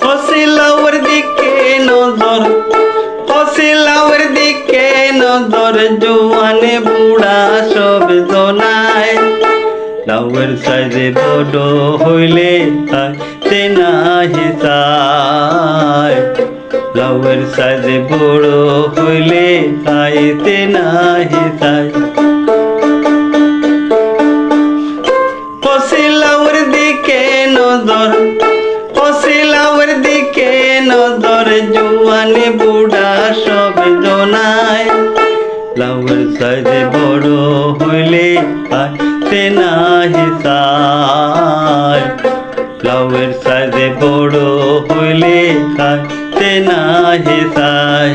কসিলাওর দিকে নজর কসিলাওর দিকে নজর, জুয়ানে বুড়া সব জনায়। লাউয়ের সাইজে বড় হইলে তাতে না হিসায়। লাউয়ের সাইজে বড় হইলে তাইতে না হিসায়। কসিলাওর নজর কসিলাওর দিকে নজর, জুয়ানে বুড়া সব জনায়। লাউয়ের সাইজে বড় হইলে আতে না হিসায়। লাউয়ের সাইজে বড় হইলে আতে না হিসায়।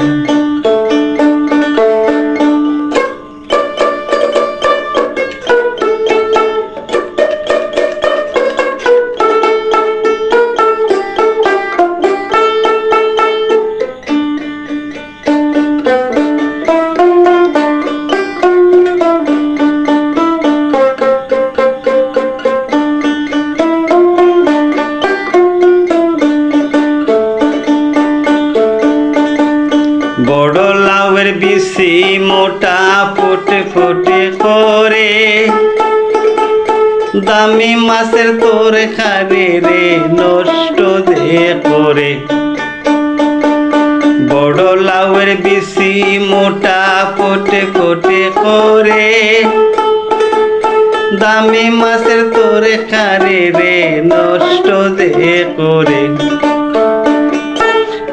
বিসি মোটা ফুটে ফুটে করে। দামি মাছের তোর খারে রে নষ্ট দে করে। বড় লাউয়ের বিসি মোটা ফুটে ফুটে করে। দামি মাছের তোর খারে রে নষ্ট দে করে।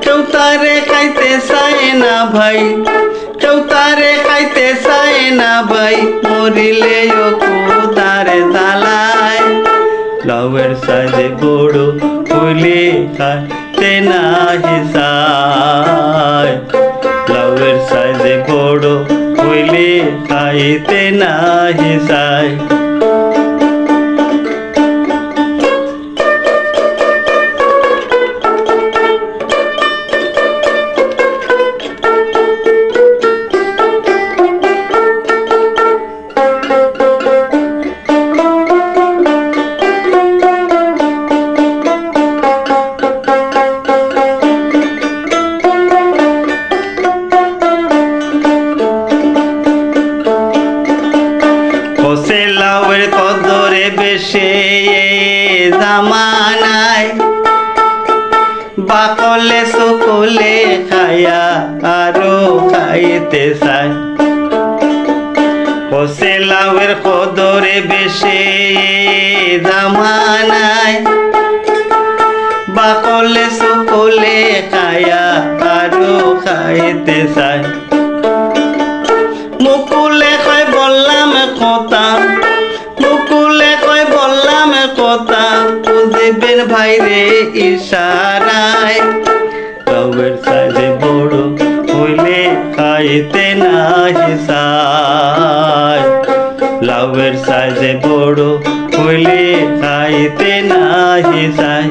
কেউ তারে খাইতে চায় না ভাই। কেউ খাইতে চায় না ভাই। মরিলে তারে জ্বালায়। লাউয়ের সাজে বড় হইলে খাইতে না হিসায়। লাউয়ের সাজে বড় হইলে খাইতে না হিসায়। বেশে জামানায়। বাকলে সকলে খায়া আরও খাইতে চায়। কসে লাউয়ের কদরে বেশে জামানায়। বাকলে সকলে খায়া আরও খাইতে চায়। মুকুলে কয় বললাম কথা ভাইরে ইশারায়। কবের সাজে বড় হইলে খাইতে না হিসায় লাউয়ের সাজে বড় হইলে খাইতে না হিসায়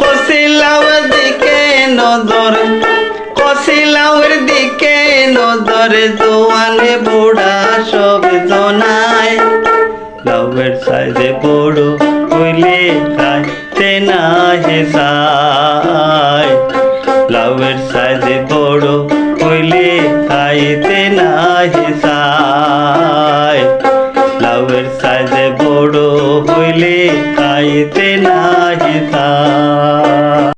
কসিলাওয়ের দিকে নজর কসিলাওয়ের দিকে নজর জোয়ানে বুড়া সব জনায়। লাউয়ের সাইজে বড় হইলে খাইতে না হেসায়